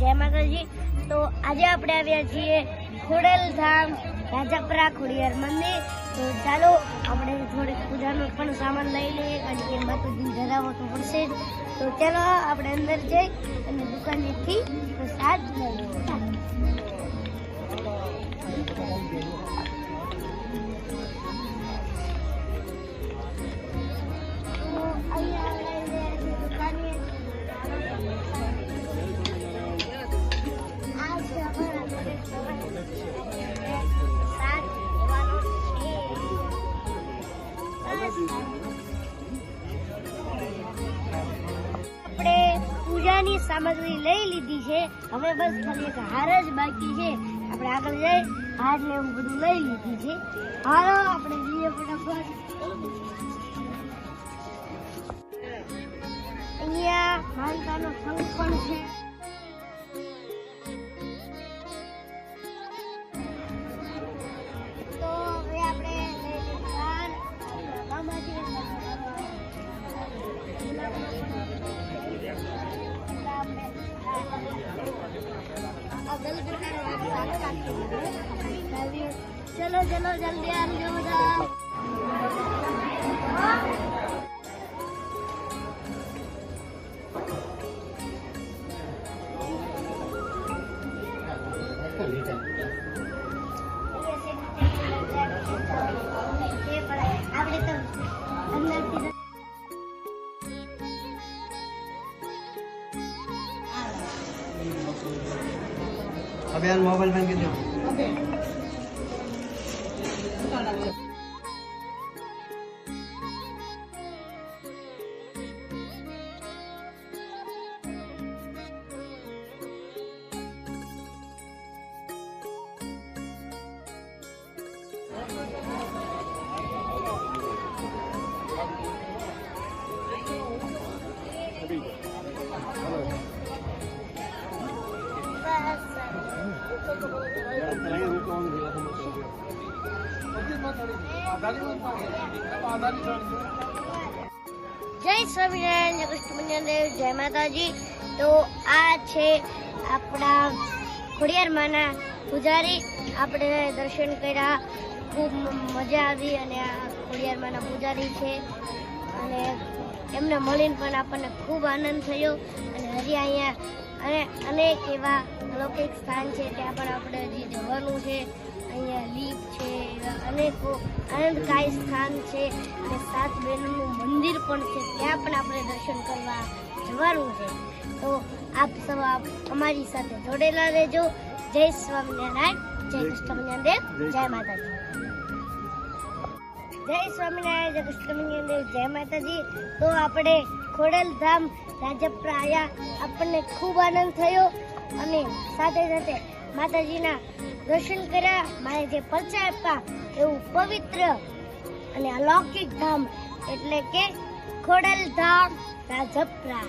જય માતાજી. તો આજે આપણે આવ્યા છીએ ખોડલધામ રાજાપરા ખોડિયાર મંદિર. તો ચાલો, આપણે થોડીક પૂજાનો પણ સામાન લઈ લઈએ, કારણ કે માતાજી ધરાવો તો પડશે જ. તો ચાલો, આપણે અંદર જઈ અને દુકાનેથી પ્રસાદ લઈએ. આપણે પૂજાની સામગ્રી લઈ લીધી છે. હવે બસ ખાલી એક હાર જ બાકી છે. આપણે આગળ જઈ હાર ને એવું બધું લઈ લીધી છે. હાલો, આપણે જઈએ અહીંયા માનતાનો સંઘ પણ છે. ચલો ચલો જલ્દી આવજો બધા આપણે अबे यार मोबाइल बंद कर दो જય સ્વામિનારાયણ કૃષ્ણ દેવ જય માતાજી. તો આ છે આપણા ખોડિયારમાંના પૂજારી. આપણે દર્શન કર્યા, ખૂબ મજા આવી અને આ ખોડિયારમાંના પૂજારી છે. અને એમને મળીને પણ આપણને ખૂબ આનંદ થયો. અને હજી અહીંયા અને અનેક એવા અલૌકિક સ્થાન છે, ત્યાં પણ આપણે હજી જવાનું છે. અહીંયા લીપ છે અનેકો આનંદકાય સ્થાન છે અને સાત બહેનોનું મંદિર પણ છે, ત્યાં પણ આપણે દર્શન કરવા જવાનું છે. તો આપ સૌ અમારી સાથે જોડેલા રહેજો. જય સ્વામિનારાયણ, જય કૃષ્ણ દેવ જય માતાજી. જય સ્વામિનારાયણ, જય કૃષ્ણ દેવ જય માતાજી. તો આપણે ખોડલધામ રાજપરા આવ્યા આપણને ખૂબ આનંદ થયો. અને સાથે સાથે માતાજીના દર્શન કર્યા. મારે જે પરચા આપ્યા એવું પવિત્ર અને અલૌકિક ધામ એટલે કે ખોડલ ધામ રાજપરા.